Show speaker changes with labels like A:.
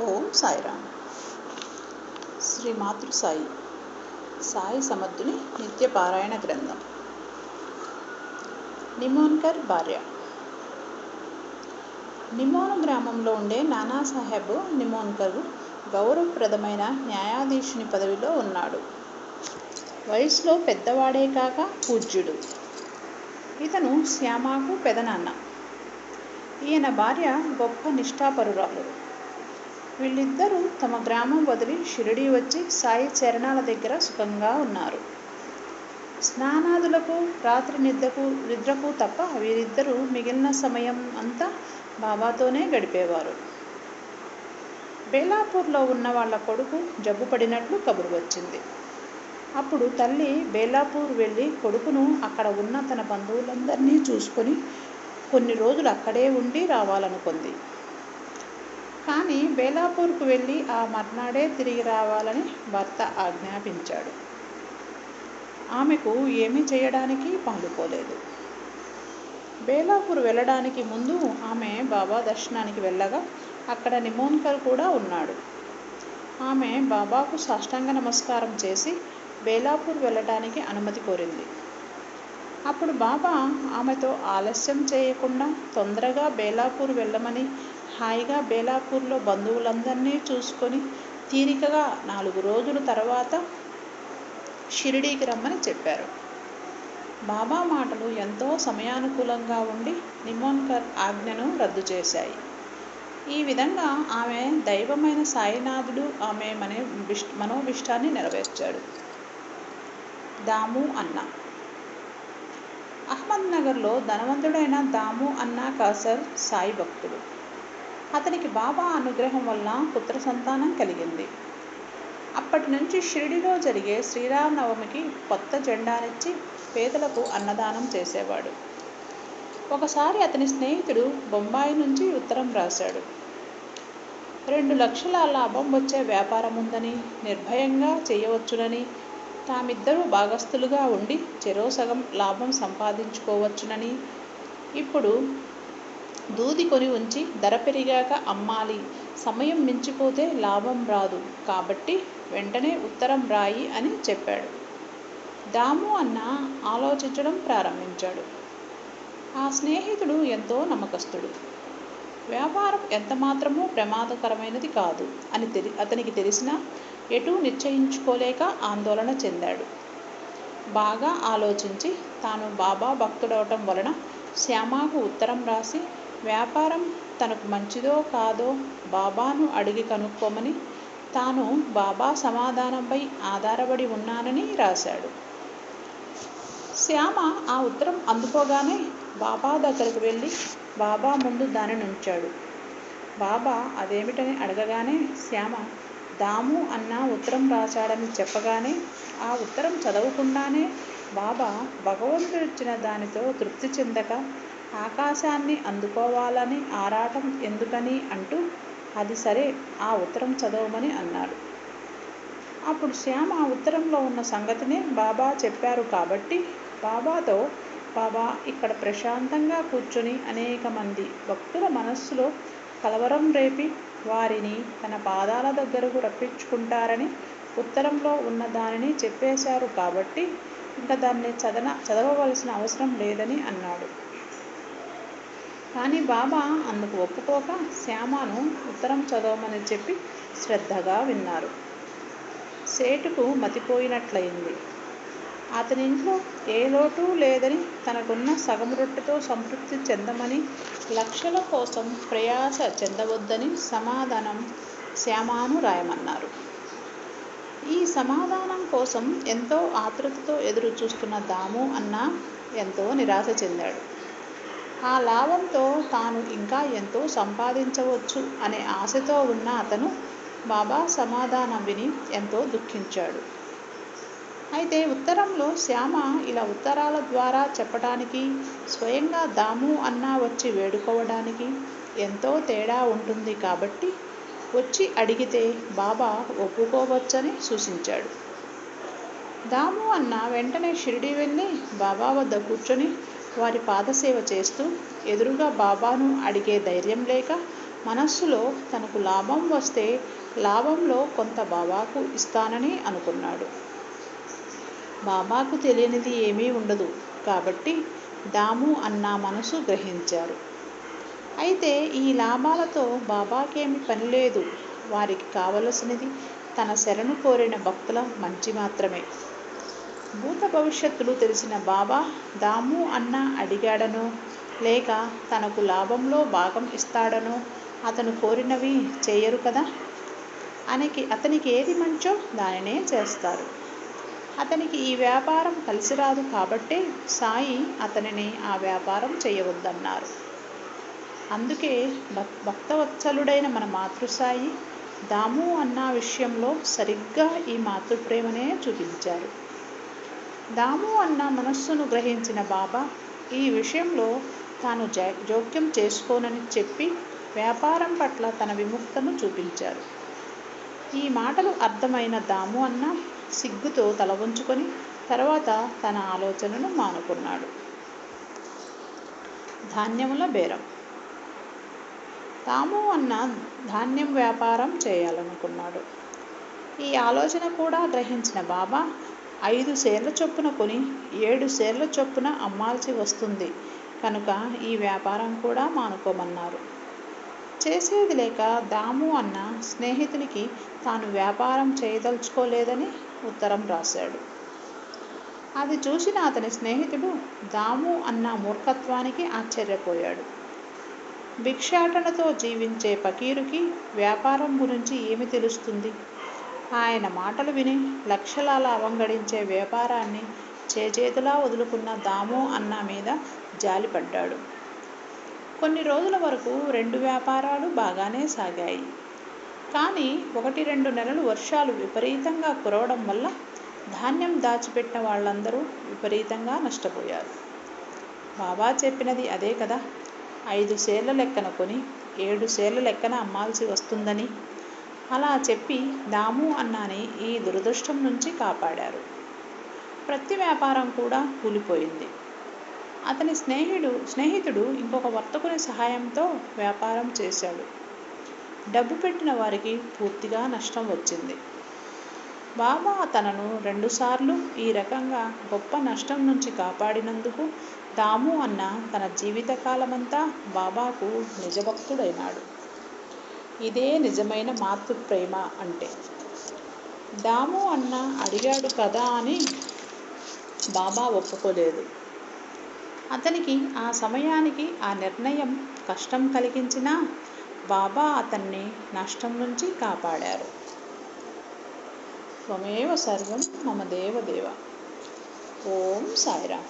A: ఓం సాయిరామ్. శ్రీ మాతృ సాయి సాయి సమర్థుని నిత్య పారాయణ గ్రంథం. నిమోన్కర్ భార్య. నిమోన్ గ్రామంలో ఉండే నానాసాహెబ్ నిమోన్కర్ గౌరవప్రదమైన న్యాయాధీశుని పదవిలో ఉన్నాడు. వయసులో పెద్దవాడే కాక పూజ్యుడు. ఇతను శ్యామాకు పెదనాన్న. ఈయన భార్య గొప్ప నిష్ఠాపరురాలు. వీళ్ళిద్దరూ తమ గ్రామం వదిలి షిరిడి వచ్చి సాయి చరణాల దగ్గర సుఖంగా ఉన్నారు. స్నానాదులకు రాత్రి నిద్రకు నిద్రకు తప్ప వీరిద్దరూ మిగిలిన సమయం అంతా బాబాతోనే గడిపేవారు. బేలాపూర్లో ఉన్న వాళ్ళ కొడుకు జబ్బు పడినట్లు కబురు వచ్చింది. అప్పుడు తల్లి బేలాపూర్ వెళ్ళి కొడుకును అక్కడ ఉన్న తన బంధువులందరినీ చూసుకొని కొన్ని రోజులు అక్కడే ఉండి రావాలనుకుంది. కానీ బేలాపూర్కు వెళ్ళి ఆ మర్నాడే తిరిగి రావాలని భర్త ఆజ్ఞాపించాడు. ఆమెకు ఏమీ చేయడానికి పాలుపోలేదు బేలాపూర్ వెళ్ళడానికి ముందు ఆమె బాబా దర్శనానికి వెళ్ళగా అక్కడ నిమోన్కర్ కూడా ఉన్నాడు. ఆమె బాబాకు సాష్టాంగ నమస్కారం చేసి బేలాపూర్ వెళ్ళడానికి అనుమతి కోరింది. అప్పుడు బాబా ఆమెతో ఆలస్యం చేయకుండా తొందరగా బేలాపూర్ వెళ్ళమని హాయిగా బేలాపూర్లో బంధువులందరినీ చూసుకొని తీరికగా నాలుగు రోజుల తర్వాత షిరిడీకి రమ్మని చెప్పారు. బాబా మాటలు ఎంతో సమయానుకూలంగా ఉండి నిమోన్కర్ ఆజ్ఞను రద్దు చేశాయి. ఈ విధంగా ఆమె దైవమైన సాయినాథుడు ఆమె మన మనోభిష్టాన్ని నెరవేర్చాడు. దాము అన్న. అహ్మద్నగర్లో ధనవంతుడైన దాము అన్న కాసర్ సాయి భక్తుడు. అతనికి బాబా అనుగ్రహం వల్ల పుత్ర సంతానం కలిగింది. అప్పటి నుంచి షిరిడిలో జరిగే శ్రీరామనవమికి కొత్త జెండానిచ్చి పేదలకు అన్నదానం చేసేవాడు. ఒకసారి అతని స్నేహితుడు బొంబాయి నుంచి ఉత్తరం రాశాడు. రెండు లక్షల లాభం వచ్చే వ్యాపారం ఉందని నిర్భయంగా చేయవచ్చునని తామిద్దరూ భాగస్థులుగా ఉండి చెరో సగం లాభం సంపాదించుకోవచ్చునని ఇప్పుడు దూది కొని ఉంచి ధర పెరిగాక అమ్మాలి. సమయం మించిపోతే లాభం రాదు. కాబట్టి వెంటనే ఉత్తరం రాయి అని చెప్పాడు. దాము అన్న ఆలోచించడం ప్రారంభించాడు. ఆ స్నేహితుడు ఎంతో నమ్మకస్తుడు. వ్యాపారం ఎంతమాత్రమూ ప్రమాదకరమైనది కాదు అని తెలి అతనికి తెలిసినా ఎటూ నిశ్చయించుకోలేక ఆందోళన చెందాడు. బాగా ఆలోచించి తాను బాబా భక్తుడవటం వలన శ్యామాకు ఉత్తరం రాసి వ్యాపారం తనకు మంచిదో కాదో బాబాను అడిగి కనుక్కోమని తాను బాబా సమాధానంపై ఆధారపడి ఉన్నానని రాశాడు. శ్యామ ఆ ఉత్తరం అందుకోగానే బాబా దగ్గరకు వెళ్ళి బాబా ముందు దానిని ఉంచాడు. బాబా అదేమిటని అడగగానే శ్యామ దాము అన్న ఉత్తరం రాశాడని చెప్పగానే ఆ ఉత్తరం చదవకుండానే బాబా భగవంతుడిచ్చిన దానితో తృప్తి చెందక ఆకాశాన్ని అందుకోవాలని ఆరాటం ఎందుకని అంటూ అది సరే ఆ ఉత్తరం చదవమని అన్నాడు. అప్పుడు శ్యామ ఆ ఉత్తరంలో ఉన్న సంగతినే బాబా చెప్పారు కాబట్టి బాబాతో బాబా ఇక్కడ ప్రశాంతంగా కూర్చొని అనేక మంది భక్తుల మనస్సులో కలవరం రేపి వారిని తన పాదాల దగ్గరకు రప్పించుకుంటారని ఉత్తరంలో ఉన్న దానిని చెప్పేశారు కాబట్టి ఇంకా దాన్ని చదన చదవవలసిన అవసరం లేదని అన్నాడు. కానీ బాబా అందుకు ఒప్పుకోక శ్యామను ఉత్తరం చదవమని చెప్పి శ్రద్ధగా విన్నారు. సేటుకు మతిపోయినట్లయింది. అతని ఇంట్లో ఏ లోటు లేదని తనకున్న సగం రొట్టెతో సంతృప్తి చెందమని లక్షల కోసం ప్రయాస చెందవద్దని సమాధానం శ్యామాను రాయమన్నారు. ఈ సమాధానం కోసం ఎంతో ఆతృతతో ఎదురు చూస్తున్న దాము అన్న ఎంతో నిరాశ చెందాడు. ఆ లాభంతో తాను ఇంకా ఎంతో సంపాదించవచ్చు అనే ఆశతో ఉన్న అతను బాబా సమాధానం విని ఎంతో దుఃఖించాడు. అయితే ఉత్తరంలో శ్యామ ఇలా ఉత్తరాల ద్వారా చెప్పడానికి స్వయంగా దాము అన్నా వచ్చి వేడుకోవడానికి ఎంతో తేడా ఉంటుంది కాబట్టి వచ్చి అడిగితే బాబా ఒప్పుకోవచ్చని సూచించాడు. దాము అన్న వెంటనే షిరిడి వెళ్ళి బాబా వద్ద కూర్చొని వారి పాదసేవ చేస్తూ ఎదురుగా బాబాను అడిగే ధైర్యం లేక మనస్సులో తనకు లాభం వస్తే లాభంలో కొంత బాబాకు ఇస్తానని అనుకున్నాడు. బాబాకు తెలియనిది ఏమీ ఉండదు కాబట్టి దాము అన్న మనసు గ్రహించారు. అయితే ఈ లాభాలతో బాబాకేమి పని లేదు. వారికి కావలసినది తన శరణు కోరిన భక్తుల మంచి మాత్రమే. భూత భవిష్యత్తులు తెలిసిన బాబా దాము అన్న అడిగాడనో. లేక తనకు లాభంలో భాగం ఇస్తాడనో. అతను కోరినవి చేయరు కదా? అనికి అతనికి ఏది మంచో దానినే చేస్తారు. అతనికి ఈ వ్యాపారం కలిసి రాదు కాబట్టే సాయి అతనిని ఆ వ్యాపారం చేయవద్దన్నారు. అందుకే భక్ భక్తవత్సలుడైన మన మాతృసాయి దాము అన్న విషయంలో సరిగ్గా ఈ మాతృప్రేమనే చూపించారు. దాము అన్న మనస్సును గ్రహించిన బాబా ఈ విషయంలో తాను జోక్యం చేసుకోనని చెప్పి వ్యాపారం పట్ల తన విముక్తను చూపించారు. ఈ మాటలు అర్థమైన దాము అన్న సిగ్గుతో తల ఉంచుకొని తర్వాత తన ఆలోచనను మానుకున్నాడు. ధాన్యముల బేరం. తాము అన్న ధాన్యం వ్యాపారం చేయాలనుకున్నాడు. ఈ ఆలోచన కూడా గ్రహించిన బాబా ఐదు సేర్ల చొప్పున కొని ఏడు సేర్ల చొప్పున అమ్మాల్సి వస్తుంది. కనుక ఈ వ్యాపారం కూడా మానుకోమన్నారు. చేసేది లేక దాము అన్న స్నేహితునికి తాను వ్యాపారం చేయదలుచుకోలేదని ఉత్తరం రాశాడు. అది చూసిన అతని స్నేహితుడు దాము అన్న మూర్ఖత్వానికి ఆశ్చర్యపోయాడు. భిక్షాటనతో జీవించే పకీరుకి వ్యాపారం గురించి ఏమి తెలుస్తుంది? ఆయన మాటలు విని లక్షలాల అవంగడించే వ్యాపారాన్ని చేజేతులా వదులుకున్న దాము అన్న మీద జాలిపడ్డాడు. కొన్ని రోజుల వరకు రెండు వ్యాపారాలు బాగానే సాగాయి. కానీ ఒకటి రెండు నెలలు వర్షాలు విపరీతంగా కురవడం వల్ల ధాన్యం దాచిపెట్టిన వాళ్ళందరూ విపరీతంగా నష్టపోయారు. బాబా చెప్పినది అదే కదా ఐదు సేర్ల లెక్కన కొని ఏడు సేర్ల లెక్కన అమ్మాల్సి వస్తుందని అలా చెప్పి దాము అన్నాని ఈ దురదృష్టం నుంచి కాపాడారు. ప్రతి వ్యాపారం కూడా కూలిపోయింది. అతని స్నేహితుడు స్నేహితుడు ఇంకొక వర్తకుని సహాయంతో వ్యాపారం చేశాడు. డబ్బు పెట్టిన వారికి పూర్తిగా నష్టం వచ్చింది. బాబా తనను రెండుసార్లు ఈ రకంగా గొప్ప నష్టం నుంచి కాపాడినందుకు దాము అన్న తన జీవితకాలమంతా బాబాకు నిజభక్తుడైనాడు. ఇదే నిజమైన మాతృ ప్రేమ అంటే. దాము అన్న అడిగాడు కదా అని బాబా ఒప్పుకోలేదు. అతనికి ఆ సమయానికి ఆ నిర్ణయం కష్టం కలిగించినా బాబా అతన్ని నష్టం నుంచి కాపాడారు. త్వమేవ సర్వం మమ దేవదేవ ఓం సాయిరామ్.